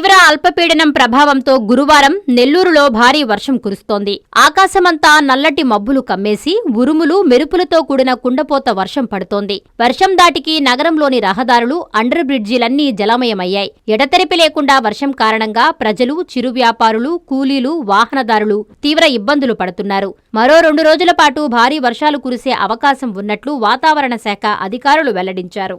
తీవ్ర అల్పపీడనం ప్రభావంతో గురువారం నెల్లూరులో భారీ వర్షం కురుస్తోంది. ఆకాశమంతా నల్లటి మబ్బులు కమ్మేసి ఉరుములు మెరుపులతో కూడిన కుండపోత వర్షం పడుతోంది. వర్షం దాటికి నగరంలోని రహదారులు అండర్ బ్రిడ్జిలన్నీ జలమయమయ్యాయి. ఎడతెరిపి లేకుండా వర్షం కారణంగా ప్రజలు చిరు వ్యాపారులు కూలీలు వాహనదారులు తీవ్ర ఇబ్బందులు పడుతున్నారు. మరో రెండు రోజుల పాటు భారీ వర్షాలు కురిసే అవకాశం ఉన్నట్లు వాతావరణ శాఖ అధికారులు వెల్లడించారు.